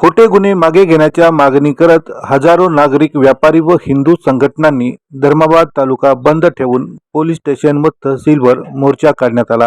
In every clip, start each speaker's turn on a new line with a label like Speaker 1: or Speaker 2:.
Speaker 1: खोटे गुन्हे मागे घेण्याच्या मागणी करत हजारो नागरिक व्यापारी व हिंदू संघटनांनी धर्माबाद तालुका बंद ठेवून पोलीस स्टेशन व तहसीलवर मोर्चा काढण्यात आला.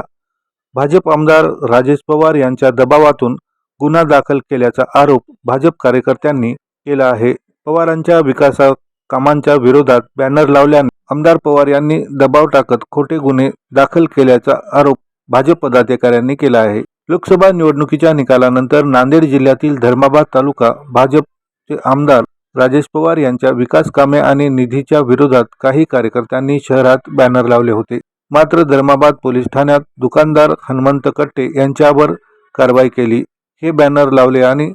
Speaker 1: भाजप आमदार राजेश पवार यांच्या दबावातून गुन्हा दाखल केल्याचा आरोप भाजप कार्यकर्त्यांनी केला आहे. पवारांच्या विकासा कामांच्या विरोधात बॅनर लावल्याने आमदार पवार यांनी दबाव टाकत खोटे गुन्हे दाखल केल्याचा आरोप भाजप पदाधिकाऱ्यांनी केला आहे. लोकसभा निवडणुकीच्या निकालानंतर नांदेड जिल्ह्यातील धर्माबाद तालुका भाजपचे आमदार राजेश पवार यांच्या विकास कामे आणि निधीच्या विरोधात काही कार्यकर्त्यांनी शहरात बॅनर लावले होते. मात्र धर्माबाद पोलीस ठाण्यात दुकानदार हनुमंत कट्टे यांच्यावर कारवाई केली. हे बॅनर लावले आणि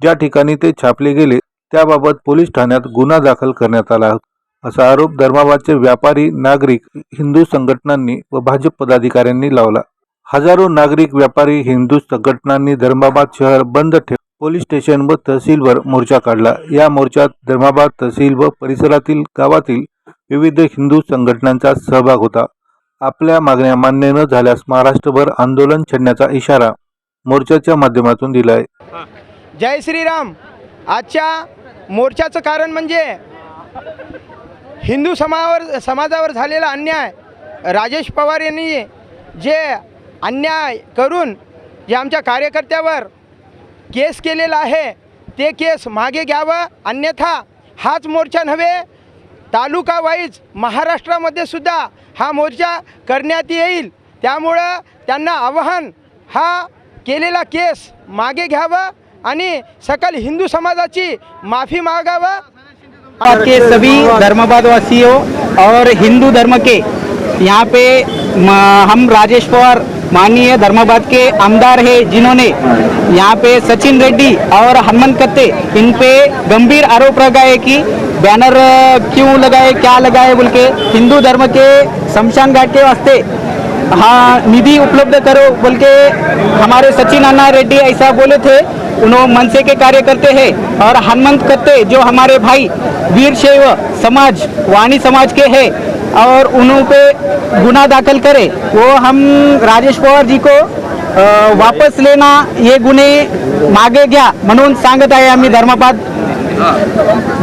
Speaker 1: ज्या ठिकाणी ते छापले गेले त्याबाबत पोलीस ठाण्यात गुन्हा दाखल करण्यात आला असा आरोप धर्माबादचे व्यापारी नागरिक हिंदू संघटनांनी व भाजप पदाधिकाऱ्यांनी लावला. हजारो नागरिक व्यापारी हिंदू संघटनांनी धर्माबाद शहर बंद ठेव पोलीस स्टेशन व तहसीलवर मोर्चा काढला. या मोर्चात धर्माबाद तहसील व परिसरातील गावातील विविध हिंदू संघटनांचा सहभाग होता. आपल्या मागण्या मान्य न झाल्यास महाराष्ट्रभर आंदोलन छेडण्याचा इशारा मोर्चाच्या माध्यमातून दिला आहे
Speaker 2: जय श्रीराम. आजच्या मोर्चाचं कारण म्हणजे हिंदू समावर समाजावर झालेला अन्याय. राजेश पवार यांनी जे अन्याय करून जे आमच्या कार्यकर्त्यावर केस केलेला आहे. ते केस मागे घ्यावं. अन्यथा हाच मोर्चा नव्हे तालुका वाईज महाराष्ट्रामध्ये सुद्धा हा मोर्चा करण्यात येईल. त्यामुळं त्यांना आवाहन हा केलेला केस मागे घ्यावं आणि सकल हिंदू समाजाची माफी मागावं.
Speaker 3: के सभी धर्मबाद वासियों और हिंदू धर्म के यहाँ पे म- हम राजेश पवार माननीय धर्माबाद के आमदार है जिन्होंने यहाँ पे सचिन रेड्डी और हनुमंत कत्ते, इन पे गंभीर आरोप लगाए कि बैनर क्यों लगाए, क्या लगाए बोल के हिंदू धर्म के शमशान घाट के वास्ते हाँ निधि उपलब्ध करो बोल के हमारे सचिन अन्ना रेड्डी ऐसा बोले थे। उन्होंने मनसे के कार्य करते हैं और हनुमंत कत्ते, जो हमारे भाई, वीर शैव समाज, वाणी समाज के हैं और उन्हों पे गुना दाखल करे। वो हम राजेश पवार जी को वापस लेना ये गुन्हे मागे घ्या म्हणून सांगत आहे आम्ही धर्माबाद।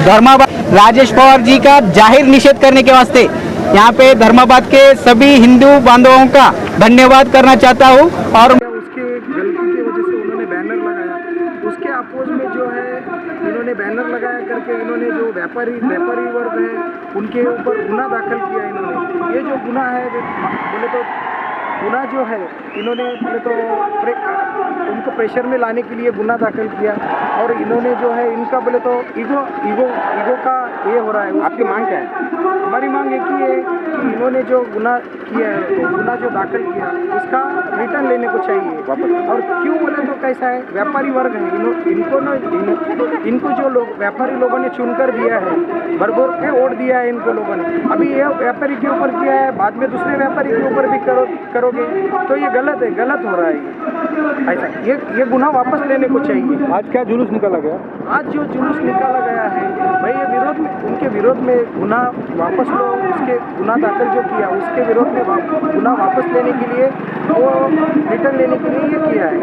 Speaker 3: धर्माबाद राजेश पवार जी का जाहिर निषेध करने के वास्ते। यहाँ पे धर्माबाद के सभी हिंदू बांधवों का धन्यवाद करना चाहता हूँ और
Speaker 4: उसके गलती की वजह से उन्होंने बैनर लगाया। उसके अपोज में जो है इन्होंने बैनर लगाया करके इन्होंने जो व्यापारी व्यापारी वर्ग है उनके ऊपर गुना दाखिल किया इन्होंने। ये जो गुना है बोले तो गुना जो है इन्होंने बोले तो प्रे, उनको प्रेशर में लाने के लिए गुना दाखिल किया और इन्होंने जो है इनका बोले तो ईगो ईगो ईगो का ये हो रहा है। आपकी मांग क्या है? हमारी मांग एक ही है कि इन्होंने जो गुना किया है तो गुना जो दाखिल किया उसका रिटर्न लेने को चाहिए। और क्यों बोले तो कैसा है व्यापारी वर्ग है इन्हों इनको ना इन, इनको जो लोग व्यापारी लोगों ने चुनकर दिया है भरभर के वोट दिया है इनको लोगों ने। अभी ये व्यापारी के ऊपर किया है बाद में दूसरे व्यापारी के ऊपर भी करो करोगे तो ये गलत है गलत हो रहा है ऐसा ये ये गुना वापस लेने को चाहिए।
Speaker 5: आज क्या जुलूस निकाला गया?
Speaker 4: आज जो जुलूस निकाला गया है भाई ये विरोध में उनके विरोध में गुना वापस लो के गुना दाखिल जो किया उसके विरोध में गुना वापस लेने के लिए वो रिटर्न लेने के लिए ये किया है।